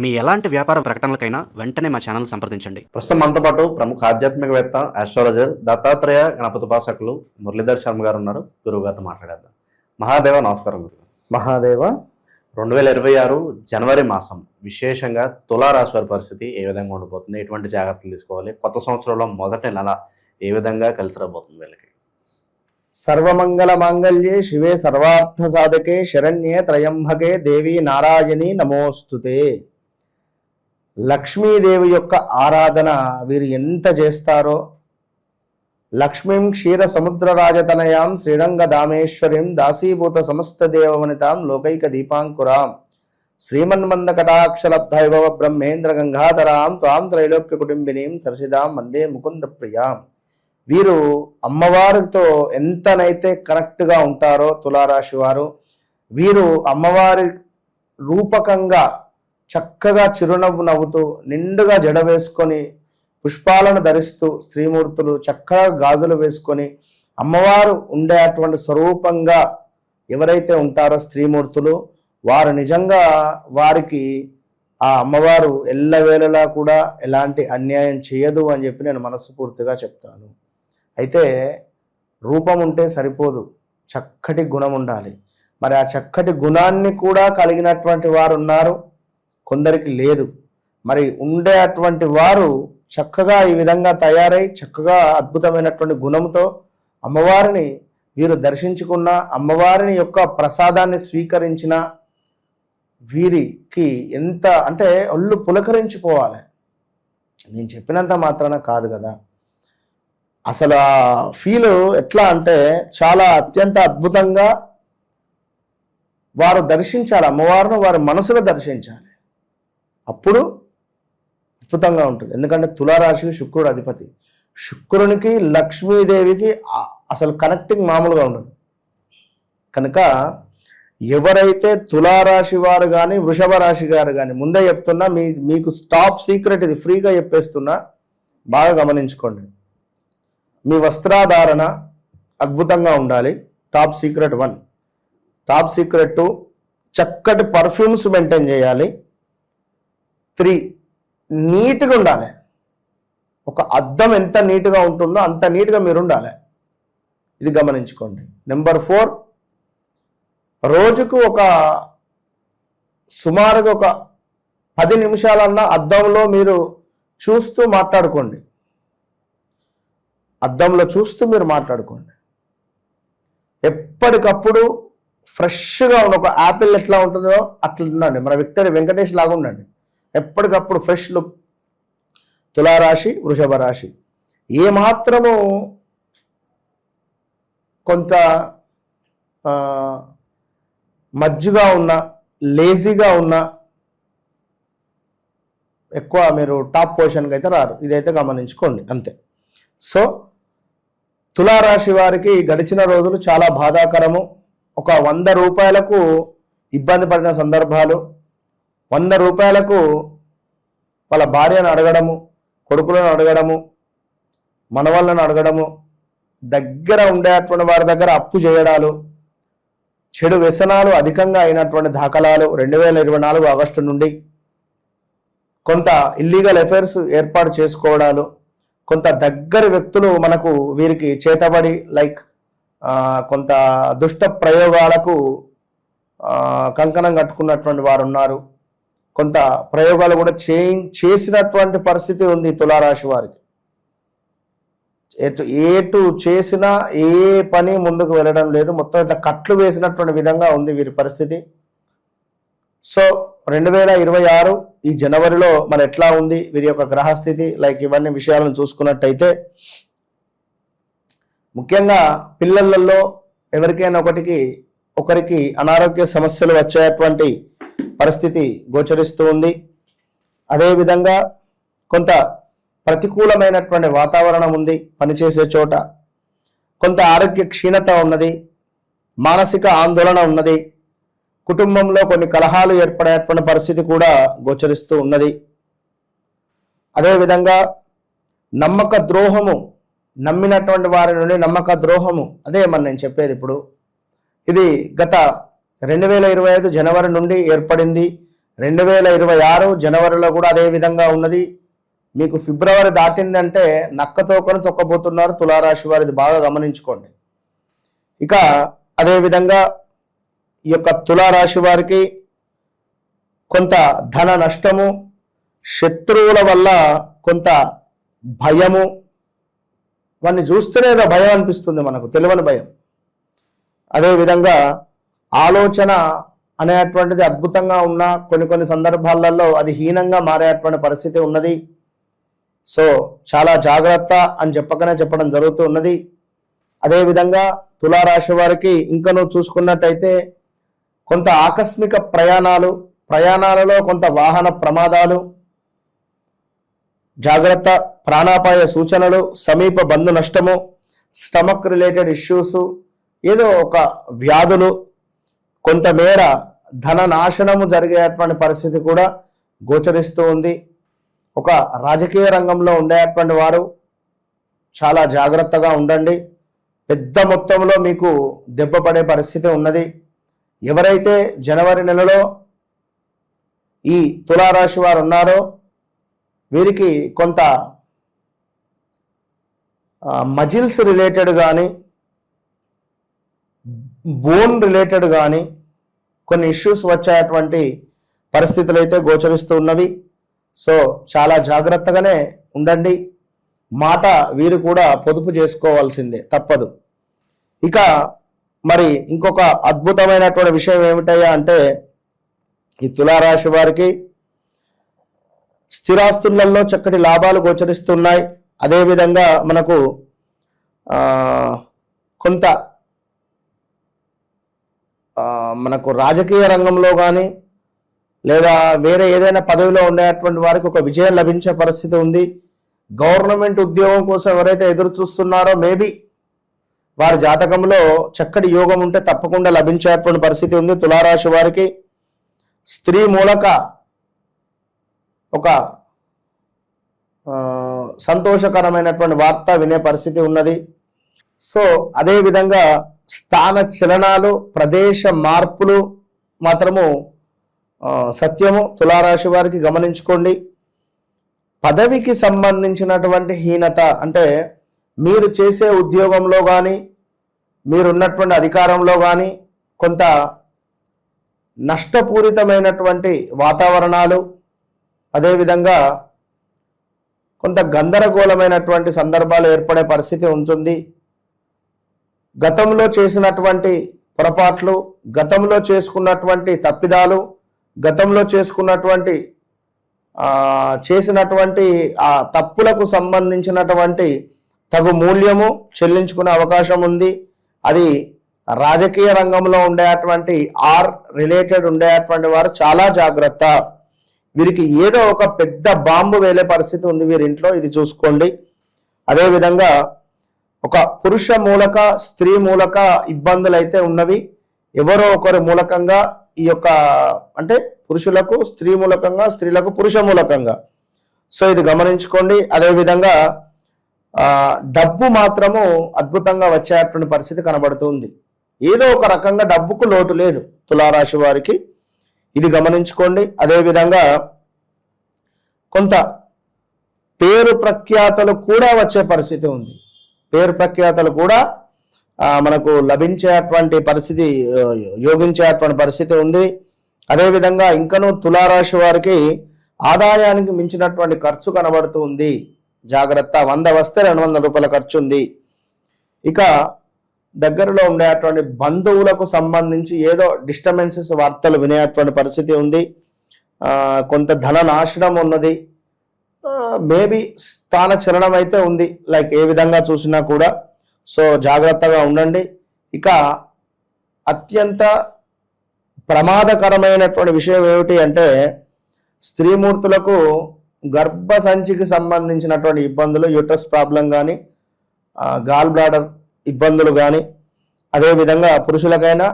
మీ ఎలాంటి వ్యాపార ప్రకటనలకైనా వెంటనే మా ఛానల్ సంప్రదించండి. ప్రస్తుతం మనతో పాటు ప్రముఖ ఆధ్యాత్మికవేత్త ఆస్ట్రాలజర్ దత్తాత్రేయ గణపతి ఉపాసకులు మురళీధర్ శర్మ గారు ఉన్నారు. గురువు గారితో మాట్లాడేద్దాం. మహాదేవ నమస్కారం గురువు మహాదేవ. రెండు వేల ఇరవై ఆరు జనవరి మాసం విశేషంగా తులారాశి వారి పరిస్థితి ఏ విధంగా ఉండిపోతుంది ఎటువంటి జాగ్రత్తలు తీసుకోవాలి కొత్త సంవత్సరంలో మొదటి నెల ఏ విధంగా కలిసి రాబోతుంది వీళ్ళకి? సర్వమంగళ మాంగళ్యే శివే సర్వార్థ సాధకే శరణ్యే త్రయంబకే దేవి నారాయణి నమోస్తుతే. లక్ష్మీదేవి యొక్క ఆరాధన వీరు ఎంత చేస్తారో. లక్ష్మీం క్షీర సముద్ర రాజతనయాం శ్రీరంగ దామేశ్వరీం దాసీభూత సమస్త దేవవనితాం లోకైక దీపాంకురాం. శ్రీమన్మంద కటాక్షలబ్ధైభవ బ్రహ్మేంద్ర గంగాధరాం త్వాం త్రైలోక్య కుటుంబినీం సరసిదాం వందే ముకుంద ప్రియాం. వీరు అమ్మవారితో ఎంతనైతే కనెక్ట్గా ఉంటారో తులారాశి వారు వీరు అమ్మవారి రూపకంగా చక్కగా చిరునవ్వు నవ్వుతూ నిండుగా జడ వేసుకొని పుష్పాలను ధరిస్తూ స్త్రీమూర్తులు చక్కగా గాజులు వేసుకొని అమ్మవారు ఉండే అటువంటి స్వరూపంగా ఎవరైతే ఉంటారో స్త్రీమూర్తులు వారు నిజంగా వారికి ఆ అమ్మవారు ఎల్లవేళలా కూడా ఎలాంటి అన్యాయం చేయదు అని చెప్పి నేను మనస్ఫూర్తిగా చెప్తాను. అయితే రూపం ఉంటే సరిపోదు. చక్కటి గుణం ఉండాలి. మరి ఆ చక్కటి గుణాన్ని కూడా కలిగినటువంటి వారు ఉన్నారు. కొందరికి లేదు. మరి ఉండే అటువంటి వారు చక్కగా ఈ విధంగా తయారై చక్కగా అద్భుతమైనటువంటి గుణంతో అమ్మవారిని వీరు దర్శించుకున్న అమ్మవారిని యొక్క ప్రసాదాన్ని స్వీకరించిన వీరికి ఎంత అంటే ఒళ్ళు పులకరించిపోవాలి. నేను చెప్పినంత మాత్రాన కాదు కదా. అసలు ఆ ఫీల్ ఎట్లా అంటే చాలా అత్యంత అద్భుతంగా వారు దర్శించాలి అమ్మవారిని వారి మనసులో దర్శించాలి. అప్పుడు అద్భుతంగా ఉంటుంది. ఎందుకంటే తులారాశికి శుక్రుడు అధిపతి. శుక్రునికి లక్ష్మీదేవికి అసలు కనెక్టింగ్ మామూలుగా ఉండదు. కనుక ఎవరైతే తులారాశి వారు కానీ వృషభ రాశి గారు కానీ ముందే చెప్తున్నా మీ మీకు స్టాప్ సీక్రెట్ ఇది ఫ్రీగా చెప్పేస్తున్నా బాగా గమనించుకోండి. మీ వస్త్రాధారణ అద్భుతంగా ఉండాలి. Top secret one top secret two చక్కటి పర్ఫ్యూమ్స్ మెయింటైన్ చేయాలి. త్రీ నీట్గా ఉండాలి. ఒక అద్దం ఎంత నీట్గా ఉంటుందో అంత నీట్గా మీరు ఉండాలి. ఇది గమనించుకోండి. నెంబర్ ఫోర్ రోజుకు ఒక సుమారుగా ఒక పది నిమిషాలన్నా అద్దంలో మీరు చూస్తూ మాట్లాడుకోండి. అద్దంలో చూస్తూ మీరు మాట్లాడుకోండి. ఎప్పటికప్పుడు ఫ్రెష్గా ఉన్న ఒక యాపిల్ ఎట్లా ఉంటుందో అట్లా ఉండండి. మన విక్టరీ వెంకటేష్ లాగా ఉండండి. ఎప్పటికప్పుడు ఫ్రెష్ లుక్ తులారాశి వృషభ రాశి. ఏ మాత్రము కొంత మజ్జుగా ఉన్న లేజీగా ఉన్న ఎక్కువ మీరు టాప్ పొజిషన్కి అయితే రారు. ఇదైతే గమనించుకోండి అంతే. సో తులారాశి వారికి గడిచిన రోజులు చాలా బాధాకరము. ఒక వంద రూపాయలకు ఇబ్బంది పడిన సందర్భాలు వంద రూపాయలకు వాళ్ళ భార్యను అడగడము కొడుకులను అడగడము మనవాళ్ళను అడగడము దగ్గర ఉండేటువంటి వారి దగ్గర అప్పు చేయడాలు చెడు వ్యసనాలు అధికంగా అయినటువంటి దాఖలాలు రెండు వేల ఇరవై నాలుగు ఆగస్టు నుండి కొంత ఇల్లీగల్ అఫైర్స్ ఏర్పాటు చేసుకోవడాలు కొంత దగ్గర వ్యక్తులు మనకు వీరికి చేతబడి లైక్ కొంత దుష్ట ప్రయోగాలకు కంకణం కట్టుకున్నటువంటి వారు ఉన్నారు కొంత ప్రయోగాలు కూడా చే చేసినటువంటి పరిస్థితి ఉంది తులారాశి వారికి. ఎటు ఏటు చేసినా ఏ పని ముందుకు వెళ్ళడం లేదు. మొత్తం ఇట్లా కట్లు వేసినటువంటి విధంగా ఉంది వీరి పరిస్థితి. సో రెండు వేల ఇరవై ఆరు ఈ జనవరిలో మన ఎట్లా ఉంది వీరి యొక్క గ్రహస్థితి? లైక్ ఇవన్నీ విషయాలను చూసుకున్నట్టయితే ముఖ్యంగా పిల్లలలో ఎవరికైనా ఒకటికి ఒకరికి అనారోగ్య సమస్యలు వచ్చేటువంటి పరిస్థితి గోచరిస్తూ ఉంది. అదేవిధంగా కొంత ప్రతికూలమైనటువంటి వాతావరణం ఉంది పనిచేసే చోట. కొంత ఆరోగ్య క్షీణత ఉన్నది. మానసిక ఆందోళన ఉన్నది. కుటుంబంలో కొన్ని కలహాలు ఏర్పడేటువంటి పరిస్థితి కూడా గోచరిస్తూ ఉన్నది. అదేవిధంగా నమ్మక ద్రోహము నమ్మినటువంటి వారి నుండి నమ్మక ద్రోహము అదే మన నేను చెప్పేది ఇప్పుడు. ఇది గత రెండు వేల ఇరవై ఐదు జనవరి నుండి ఏర్పడింది. రెండు వేల ఇరవై ఆరు జనవరిలో కూడా అదే విధంగా ఉన్నది. మీకు ఫిబ్రవరి దాటిందంటే నక్కతోకను తొక్కబోతున్నారు తులారాశి వారిది బాగా గమనించుకోండి. ఇక అదేవిధంగా ఈ యొక్క తులారాశి వారికి కొంత ధన నష్టము శత్రువుల వల్ల కొంత భయము వాడిని చూస్తేనే భయం అనిపిస్తుంది మనకు తెలియని భయం. అదేవిధంగా ఆలోచన అనేటువంటిది అద్భుతంగా ఉన్న కొన్ని కొన్ని సందర్భాలలో అది హీనంగా మారేటువంటి పరిస్థితి ఉన్నది. సో చాలా జాగ్రత్త అని చెప్పకనే చెప్పడం జరుగుతూ ఉన్నది. అదేవిధంగా తులారాశి వారికి ఇంకనూ చూసుకున్నట్టయితే కొంత ఆకస్మిక ప్రయాణాలు ప్రయాణాలలో కొంత వాహన ప్రమాదాలు జాగ్రత్త ప్రాణాపాయ సూచనలు సమీప బంధు నష్టము స్టమక్ రిలేటెడ్ ఇష్యూస్ ఏదో ఒక వ్యాధులు కొంతమేర ధన నాశనము జరిగేటువంటి పరిస్థితి కూడా గోచరిస్తూ ఉంది. ఒక రాజకీయ రంగంలో ఉండేటువంటి వారు చాలా జాగ్రత్తగా ఉండండి. పెద్ద మొత్తంలో మీకు దెబ్బపడే పరిస్థితి ఉన్నది. ఎవరైతే జనవరి నెలలో ఈ తులారాశి వారు ఉన్నారో వీరికి కొంత మజిల్స్ రిలేటెడ్ కానీ బోన్ రిలేటెడ్ కానీ కొన్ని ఇష్యూస్ వచ్చేటువంటి పరిస్థితులు అయితే గోచరిస్తూ ఉన్నవి. సో చాలా జాగ్రత్తగానే ఉండండి. మాట వీరు కూడా పొదుపు చేసుకోవాల్సిందే తప్పదు. ఇక మరి ఇంకొక అద్భుతమైనటువంటి విషయం ఏమిటయ్యా అంటే ఈ తులారాశి వారికి స్థిరాస్తులలో చక్కటి లాభాలు గోచరిస్తున్నాయి. అదేవిధంగా మనకు కొంత మనకు రాజకీయ రంగంలో కానీ లేదా వేరే ఏదైనా పదవిలో ఉండేటువంటి వారికి ఒక విజయం లభించే పరిస్థితి ఉంది. గవర్నమెంట్ ఉద్యోగం కోసం ఎవరైతే ఎదురు చూస్తున్నారో మేబీ వారి జాతకంలో చక్కటి యోగం ఉంటే తప్పకుండా లభించేటువంటి పరిస్థితి ఉంది. తులారాశి వారికి స్త్రీ మూలక ఒక సంతోషకరమైనటువంటి వార్త వినే పరిస్థితి ఉన్నది. సో అదే విధంగా స్థాన చలనాలు ప్రదేశ మార్పులు మాత్రము సత్యము తులారాశి వారికి గమనించుకోండి. పదవికి సంబంధించినటువంటి హీనత అంటే మీరు చేసే ఉద్యోగంలో కానీ మీరున్నటువంటి అధికారంలో కానీ కొంత నష్టపూరితమైనటువంటి వాతావరణాలు అదేవిధంగా కొంత గందరగోళమైనటువంటి సందర్భాలు ఏర్పడే పరిస్థితి ఉంటుంది. గతంలో చేసినటువంటి పొరపాట్లు గతంలో చేసుకున్నటువంటి తప్పిదాలు గతంలో చేసుకున్నటువంటి చేసినటువంటి ఆ తప్పులకు సంబంధించినటువంటి తగు మూల్యము చెల్లించుకునే అవకాశం ఉంది. అది రాజకీయ రంగంలో ఉండేటువంటి ఆర్ రిలేటెడ్ ఉండేటువంటి వారు చాలా జాగ్రత్త. వీరికి ఏదో ఒక పెద్ద బాంబు వేలే పరిస్థితి ఉంది వీరి ఇంట్లో ఇది చూసుకోండి. అదేవిధంగా ఒక పురుష మూలక స్త్రీ మూలక ఇబ్బందులు అయితే ఉన్నవి. ఎవరో ఒకరి మూలకంగా ఈ యొక్క అంటే పురుషులకు స్త్రీ మూలకంగా స్త్రీలకు పురుష మూలకంగా. సో ఇది గమనించుకోండి. అదేవిధంగా డబ్బు మాత్రము అద్భుతంగా వచ్చేటువంటి పరిస్థితి కనబడుతుంది. ఏదో ఒక రకంగా డబ్బుకు లోటు లేదు తులారాశి వారికి. ఇది గమనించుకోండి. అదేవిధంగా కొంత పేరు ప్రఖ్యాతలు కూడా వచ్చే పరిస్థితి ఉంది. పేరు ప్రఖ్యాతలు కూడా మనకు లభించేటువంటి పరిస్థితి యోగించేటువంటి పరిస్థితి ఉంది. అదేవిధంగా ఇంకనూ తులారాశి వారికి ఆదాయానికి మించినటువంటి ఖర్చు కనబడుతూ ఉంది. జాగ్రత్త వంద వస్తే రెండు వందల రూపాయల ఖర్చు ఉంది. ఇక దగ్గరలో ఉండేటువంటి బంధువులకు సంబంధించి ఏదో డిస్టర్బెన్సెస్ వార్తలు వినేటువంటి పరిస్థితి ఉంది. కొంత ధన నాశనం ఉన్నది. మేబీ స్థాన చలనం అయితే ఉంది. లైక్ ఏ విధంగా చూసినా కూడా. సో జాగ్రత్తగా ఉండండి. ఇక అత్యంత ప్రమాదకరమైనటువంటి విషయం ఏమిటి అంటే స్త్రీమూర్తులకు గర్భ సంచికి సంబంధించినటువంటి ఇబ్బందులు యూట్రస్ ప్రాబ్లం కానీ గాల్ బ్లాడర్ ఇబ్బందులు కానీ అదేవిధంగా పురుషులకైనా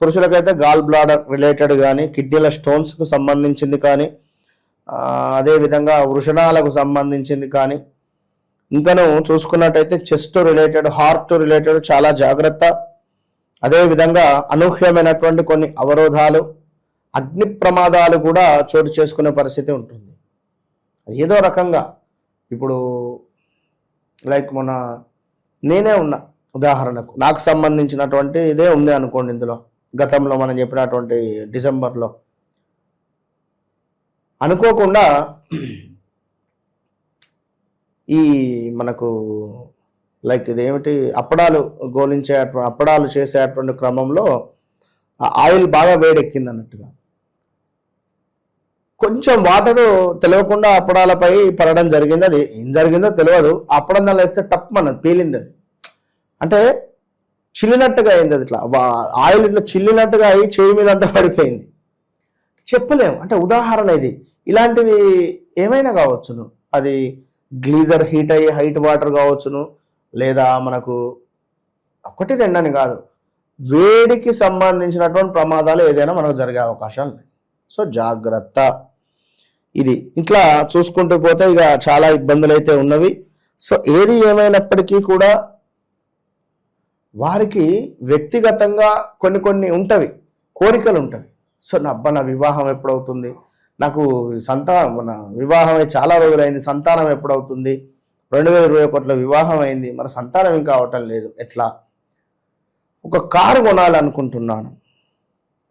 పురుషులకైతే గాల్ బ్లాడర్ రిలేటెడ్ కానీ కిడ్నీల స్టోన్స్కు సంబంధించింది కానీ అదేవిధంగా వృషణాలకు సంబంధించింది కానీ ఇంకను చూసుకున్నట్టయితే చెస్ట్ రిలేటెడ్ హార్ట్ రిలేటెడ్ చాలా జాగ్రత్త. అదేవిధంగా అనూహ్యమైనటువంటి కొన్ని అవరోధాలు అగ్ని ప్రమాదాలు కూడా చోటు చేసుకునే పరిస్థితి ఉంటుంది. ఏదో రకంగా ఇప్పుడు లైక్ మన నేనే ఉన్నా ఉదాహరణకు. నాకు సంబంధించినటువంటి ఇదే ఉంది అనుకోండి ఇందులో. గతంలో మనం చెప్పినటువంటి డిసెంబర్లో. అనుకోకుండా ఈ మనకు లైక్ ఇదేమిటి అప్పడాలు గోలించే అప్పడాలు చేసేటువంటి క్రమంలో ఆ ఆయిల్ బాగా వేడెక్కింది అన్నట్టుగా. కొంచెం వాటరు తెలియకుండా అప్పడాలపై పడడం జరిగింది. అది ఏం జరిగిందో తెలియదు అప్పడం దానిలో వేస్తే టప్ మన పీలింది అది. అంటే చిల్లినట్టుగా అయింది అది ఇట్లా. ఆయిల్ ఇట్లా చిల్లినట్టుగా అయ్యి చేయి మీద అంతా పడిపోయింది. చెప్పలేము. అంటే ఉదాహరణ ఇది. ఇలాంటివి ఏమైనా కావచ్చును? అది గ్లీజర్ హీట్ అయ్యి హైట్ వాటర్ కావచ్చును? లేదా మనకు ఒకటి రెండని కాదు. వేడికి సంబంధించినటువంటి ప్రమాదాలు ఏదైనా మనకు జరిగే అవకాశాలు ఉన్నాయి. సో జాగ్రత్త. ఇది ఇట్లా చూసుకుంటూ పోతే ఇక చాలా ఇబ్బందులు అయితే ఉన్నవి. సో ఏది ఏమైనప్పటికీ కూడా వారికి వ్యక్తిగతంగా కొన్ని కొన్ని ఉంటవి. కోరికలు ఉంటవి. సో నా అబ్బా నా వివాహం ఎప్పుడవుతుంది? నాకు సంతానం మన వివాహం చాలా రోజులైంది. సంతానం ఎప్పుడవుతుంది? రెండు వేల ఇరవై ఒకటిలో వివాహం అయింది. మన సంతానం ఇంకా అవటం లేదు. ఎట్లా? ఒక కారు కొనాలనుకుంటున్నాను.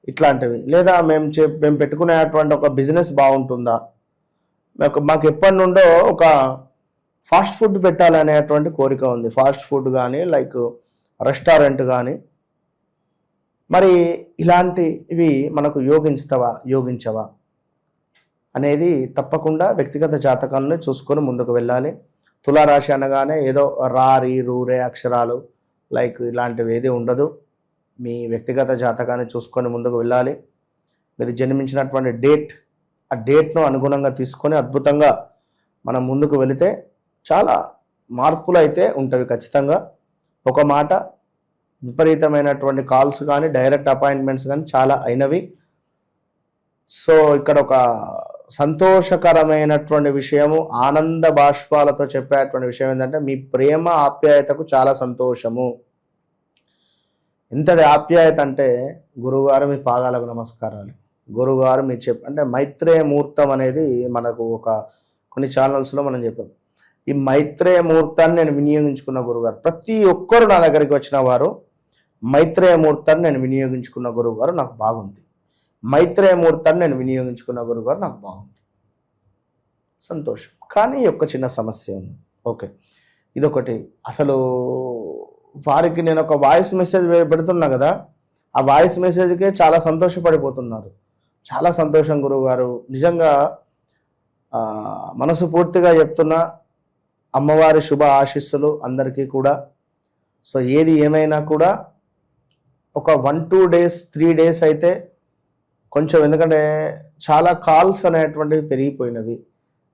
ఇట్లాంటివి. లేదా మేము చే మేము పెట్టుకునేటువంటి ఒక బిజినెస్ బాగుంటుందా? మాకు మాకు ఎప్పటి నుండో ఒక ఫాస్ట్ ఫుడ్ పెట్టాలనేటువంటి కోరిక ఉంది. ఫాస్ట్ ఫుడ్ కానీ లైక్ రెస్టారెంట్ కానీ మరి ఇలాంటివి మనకు యోగించుతావా యోగించవా అనేది తప్పకుండా వ్యక్తిగత జాతకాలను చూసుకొని ముందుకు వెళ్ళాలి. తులారాశి అనగానే ఏదో రారి రూరే అక్షరాలు లైక్ ఇలాంటివి ఏది ఉండదు. మీ వ్యక్తిగత జాతకాన్ని చూసుకొని ముందుకు వెళ్ళాలి. మీరు జన్మించినటువంటి డేట్ ఆ డేట్ను అనుగుణంగా తీసుకొని అద్భుతంగా మనం ముందుకు వెళితే చాలా మార్పులు అయితే ఉంటవి ఖచ్చితంగా. ఒక మాట విపరీతమైనటువంటి కాల్స్ కానీ డైరెక్ట్ అపాయింట్మెంట్స్ కానీ చాలా అయినవి. సో ఇక్కడ ఒక సంతోషకరమైనటువంటి విషయము ఆనంద బాష్పాలతో చెప్పేటువంటి విషయం ఏంటంటే మీ ప్రేమ ఆప్యాయతకు చాలా సంతోషము. ఎంతటి ఆప్యాయత అంటే గురువుగారు మీ పాదాలకు నమస్కారాలు. గురువుగారు మీరు చెప్ అంటే మైత్రేయ ముహూర్తం అనేది మనకు ఒక కొన్ని ఛానల్స్లో మనం చెప్పాం. ఈ మైత్రేయ ముహూర్తాన్ని నేను వినియోగించుకున్న గురుగారు ప్రతి ఒక్కరు నా దగ్గరికి వచ్చిన వారు మైత్రేయ ముహూర్తాన్ని నేను వినియోగించుకున్న గురువుగారు నాకు బాగుంది. మైత్రేయ ముహూర్తాన్ని నేను వినియోగించుకున్న గురువుగారు నాకు బాగుంది. సంతోషం. కానీ ఒక చిన్న సమస్య ఉంది. ఓకే. ఇదొకటి. అసలు వారికి నేను ఒక వాయిస్ మెసేజ్ పెడుతున్నా కదా ఆ వాయిస్ మెసేజ్కే చాలా సంతోషపడిపోతున్నారు. చాలా సంతోషం గురువుగారు. నిజంగా మనసు పూర్తిగా చెప్తున్నా అమ్మవారి శుభ ఆశీస్సులు అందరికీ కూడా. సో ఏది ఏమైనా కూడా ఒక one two days three days అయితే కొంచెం ఎందుకంటే చాలా కాల్స్ అనేటువంటివి పెరిగిపోయినవి.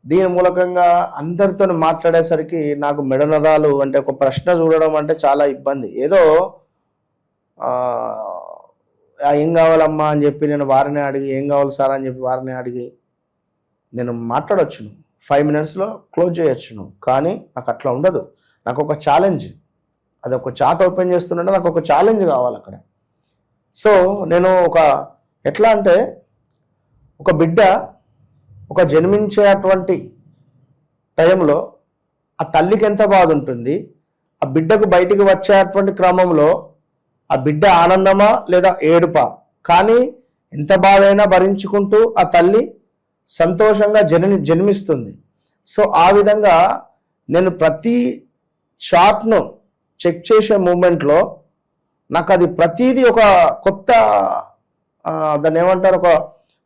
దీని మూలకంగా అందరితో మాట్లాడేసరికి నాకు మెడనరాలు అంటే ఒక ప్రశ్న చూడడం అంటే చాలా ఇబ్బంది. ఏదో ఏం కావాలమ్మా అని చెప్పి నేను వారిని అడిగి ఏం కావాలి సార్ అని చెప్పి వారిని అడిగి నేను మాట్లాడొచ్చును. ఫైవ్ మినిట్స్లో క్లోజ్ చేయొచ్చును. కానీ నాకు అట్లా ఉండదు. నాకు ఒక ఛాలెంజ్ అది ఒక చాట్ ఓపెన్ చేస్తుంటే నాకు ఒక ఛాలెంజ్ కావాలి అక్కడ. సో నేను ఒక ఎట్లా అంటే ఒక బిడ్డ ఒక జన్మించేటువంటి టైంలో ఆ తల్లికి ఎంత బాధ ఉంటుంది ఆ బిడ్డకు బయటికి వచ్చేటువంటి క్రమంలో ఆ బిడ్డ ఆనందమా లేదా ఏడుపా? కానీ ఎంత బాధైనా భరించుకుంటూ ఆ తల్లి సంతోషంగా జన్మి జన్మిస్తుంది. సో ఆ విధంగా నేను ప్రతి షాట్ను చెక్ చేసే మూమెంట్లో నాకు అది ప్రతిదీ ఒక కొత్త దాన్ని ఏమంటారు ఒక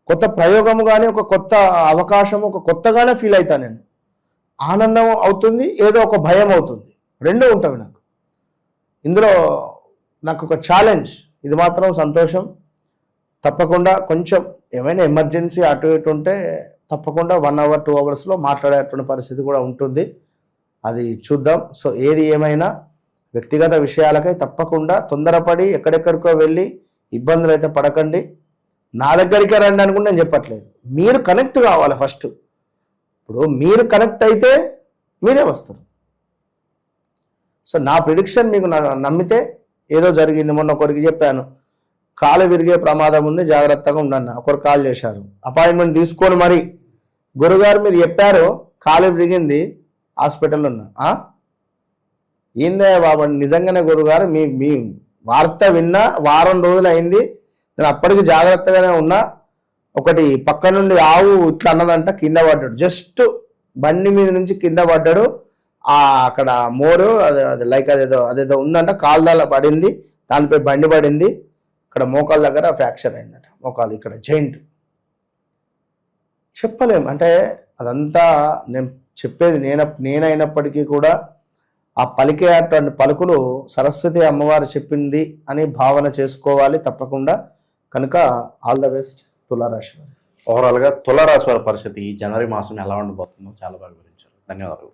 కొత్త ప్రయోగము కానీ ఒక కొత్త అవకాశం ఒక కొత్తగానే ఫీల్ అవుతాను నేను. ఆనందం అవుతుంది ఏదో ఒక భయం అవుతుంది. రెండు ఉంటుంది నాకు. ఇందులో నాకు ఒక ఛాలెంజ్ ఇది మాత్రం సంతోషం. తప్పకుండా కొంచెం ఏమైనా ఎమర్జెన్సీ అటు ఇటు ఉంటే తప్పకుండా వన్ అవర్ టూ అవర్స్లో మాట్లాడేటువంటి పరిస్థితి కూడా ఉంటుంది. అది చూద్దాం. సో ఏది ఏమైనా వ్యక్తిగత విషయాలకై తప్పకుండా తొందరపడి ఎక్కడెక్కడికో వెళ్ళి ఇబ్బందులు అయితే పడకండి. నా దగ్గరికే రండి అని కూడా నేను చెప్పట్లేదు. మీరు కనెక్ట్ కావాలి ఫస్ట్. ఇప్పుడు మీరు కనెక్ట్ అయితే మీరే వస్తారు. సో నా ప్రిడిక్షన్ మీకు నమ్మితే ఏదో జరిగింది మొన్న ఒకరికి చెప్పాను. కాలు విరిగే ప్రమాదం ఉంది జాగ్రత్తగా ఉండన్న ఒకరు కాల్ చేశారు. అపాయింట్మెంట్ తీసుకొని మరి. గురుగారు మీరు చెప్పారు కాలు విరిగింది హాస్పిటల్లో ఉన్నా. ఏందే బాబు నిజంగానే గురుగారు మీ మీ వార్త విన్నా వారం రోజులు అయింది. నేను అప్పటికి జాగ్రత్తగానే ఉన్నా. ఒకటి పక్క నుండి ఆవు ఇట్లా అన్నదంట కింద పడ్డాడు. జస్ట్ బండి మీద నుంచి కింద పడ్డాడు. ఆ అక్కడ మోరు అది అది లైక్ అదేదో అదేదో ఉందంట కాల్దాల పడింది. దానిపై బండి పడింది. ఇక్కడ మోకాల దగ్గర ఫ్రాక్చర్ అయిందట. మోకాలు ఇక్కడ జైంట్ చెప్పలేం. అంటే అదంతా నేను చెప్పేది నేను నేనైనప్పటికీ కూడా ఆ పలికే అటువంటి పలుకులు సరస్వతి అమ్మవారు చెప్పింది అని భావన చేసుకోవాలి తప్పకుండా. కనుక ఆల్ ద బెస్ట్ తులారాశి వారు. ఓవరాల్గా తులారాశి వారి పరిస్థితి ఈ జనవరి మాసం ఎలా ఉండబోతుందో చాలా బాగా వివరించారు. ధన్యవాదాలు.